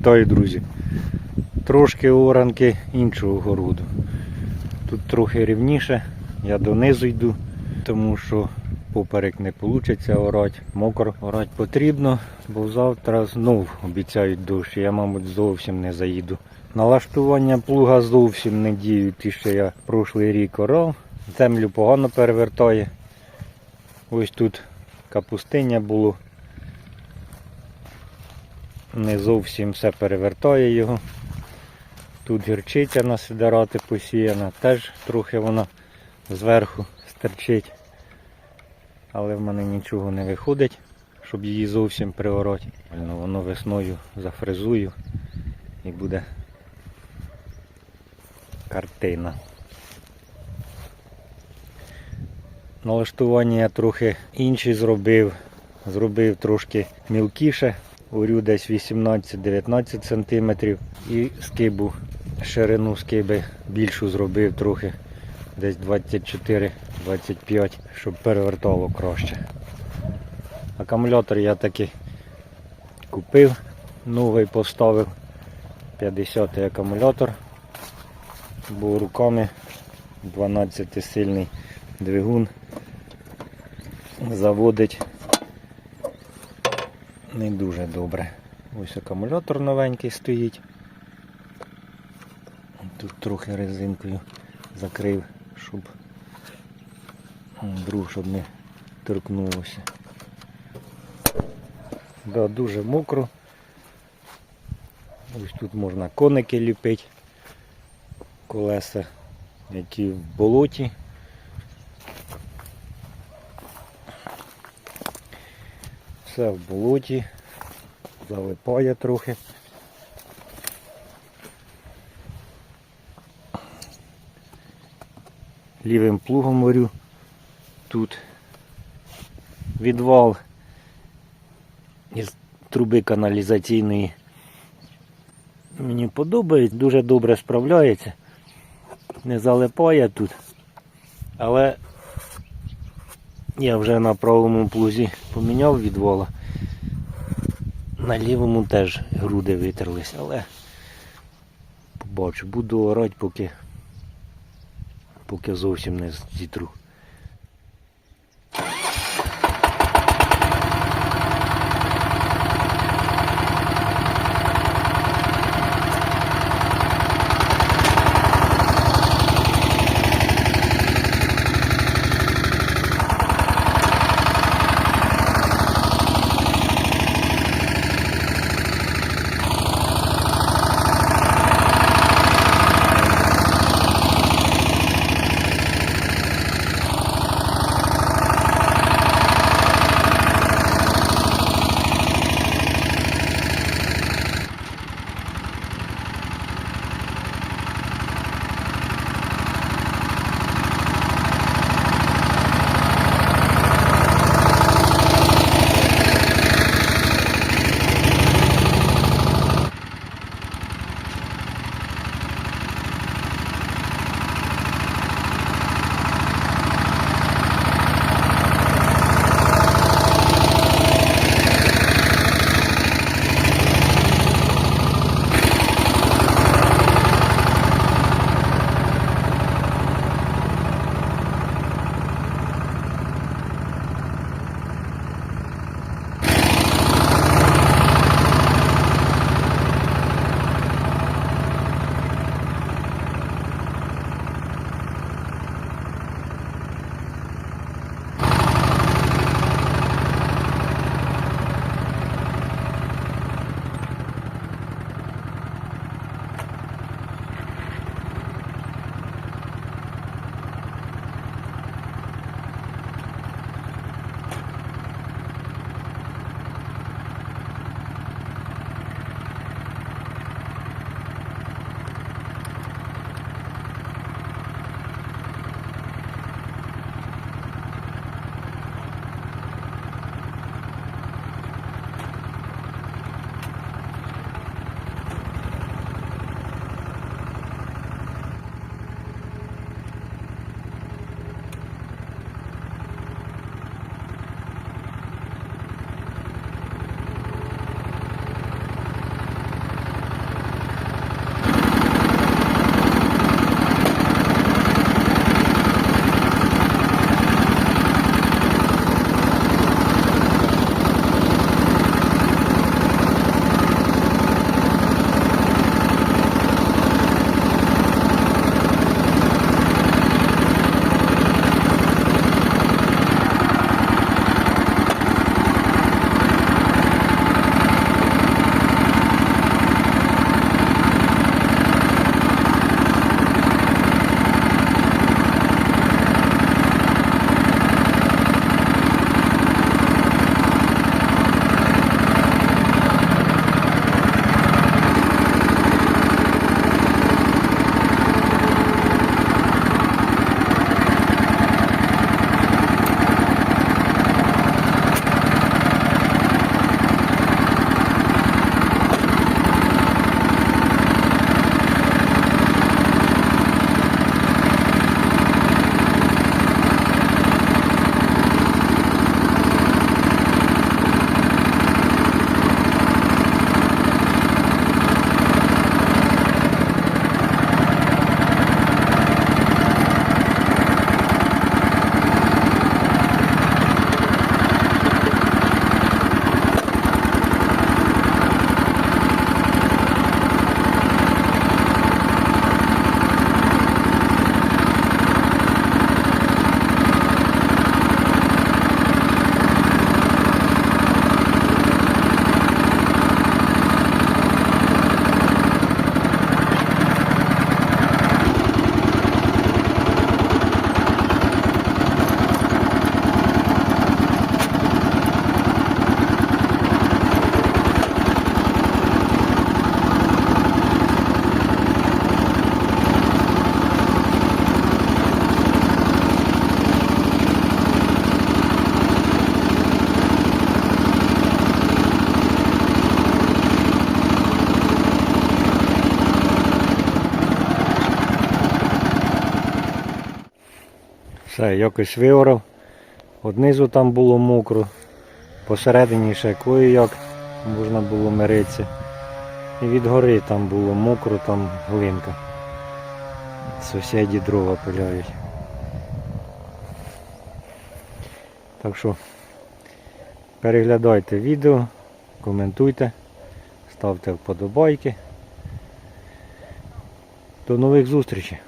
Вітаю, друзі. Трошки оранки іншого городу. Тут трохи рівніше, я донизу йду, тому що поперек не вийде орати. Мокро орати потрібно, бо завтра знов обіцяють дощ. Я, мабуть, зовсім не заїду. Налаштування плуга зовсім не діють. Ті, що я прошлий рік орав. Землю погано перевертає. Ось тут капустиня було. Не зовсім все перевертає його. Тут гірчиця на сидорати посіяна, теж трохи вона зверху стерчить. Але в мене нічого не виходить, щоб її зовсім приороти. Воно весною зафрезую і буде картина. Налаштування я трохи інші зробив. Зробив трошки мілкіше, орю десь 18-19 см і скибу, ширину скиби більшу зробив трохи, десь 24-25, щоб перевертало краще. Акумулятор я таки купив, новий поставив. 50-й акумулятор, бо руками 12 сильний двигун заводить не дуже добре. Ось акумулятор новенький стоїть. Тут трохи резинкою закрив, щоб друг, щоб не торкнулося. Да, дуже мокро. Ось тут можна коники ліпити, колеса, які в болоті. Все в болоті, залипає трохи. Лівим плугом варю. Тут відвал із труби каналізаційної. Мені подобається, дуже добре справляється. Не залипає тут. Але я вже на правому плузі поміняв відвола. На лівому теж груди витерлись, але побачу, буду орати, поки, поки зовсім не зітру. Все, якось виорав. Однизу там було мокро, посередині ще кое-як можна було миритися. І від гори там було мокро, там глинка. Сусіді дрова пиляють. Так що переглядайте відео, коментуйте, ставте вподобайки. До нових зустрічей!